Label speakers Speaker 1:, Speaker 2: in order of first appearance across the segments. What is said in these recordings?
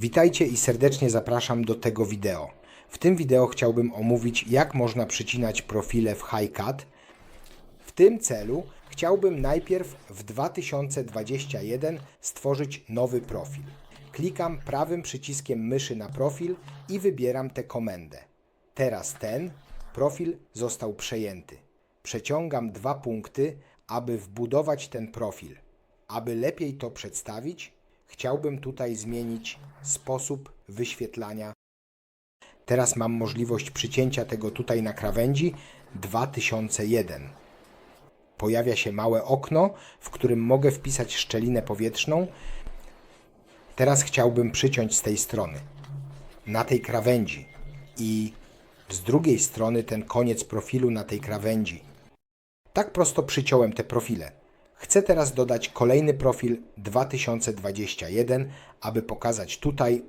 Speaker 1: Witajcie i serdecznie zapraszam do tego wideo. W tym wideo chciałbym omówić, jak można przycinać profile w HiCat. W tym celu chciałbym najpierw w 2021 stworzyć nowy profil. Klikam prawym przyciskiem myszy na profil i wybieram tę komendę. Teraz ten profil został przejęty. Przeciągam dwa punkty, aby wbudować ten profil. Aby lepiej to przedstawić, chciałbym tutaj zmienić sposób wyświetlania. Teraz mam możliwość przycięcia tego tutaj na krawędzi 2001. Pojawia się małe okno, w którym mogę wpisać szczelinę powietrzną. Teraz chciałbym przyciąć z tej strony, na tej krawędzi i z drugiej strony ten koniec profilu na tej krawędzi. Tak prosto przyciąłem te profile. Chcę teraz dodać kolejny profil 2021, aby pokazać tutaj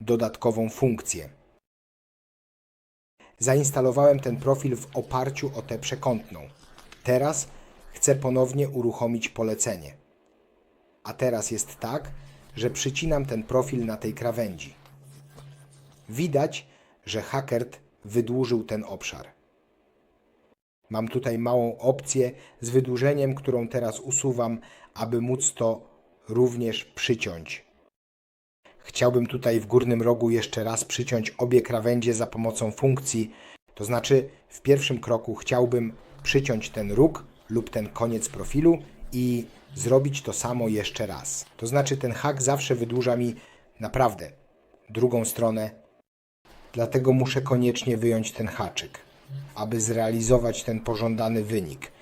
Speaker 1: dodatkową funkcję. Zainstalowałem ten profil w oparciu o tę przekątną. Teraz chcę ponownie uruchomić polecenie. A teraz jest tak, że przycinam ten profil na tej krawędzi. Widać, że Hackert wydłużył ten obszar. Mam tutaj małą opcję z wydłużeniem, którą teraz usuwam, aby móc to również przyciąć. Chciałbym tutaj w górnym rogu jeszcze raz przyciąć obie krawędzie za pomocą funkcji, to znaczy w pierwszym kroku chciałbym przyciąć ten róg lub ten koniec profilu i zrobić to samo jeszcze raz. To znaczy ten hak zawsze wydłuża mi naprawdę drugą stronę, dlatego muszę koniecznie wyjąć ten haczyk aby zrealizować ten pożądany wynik.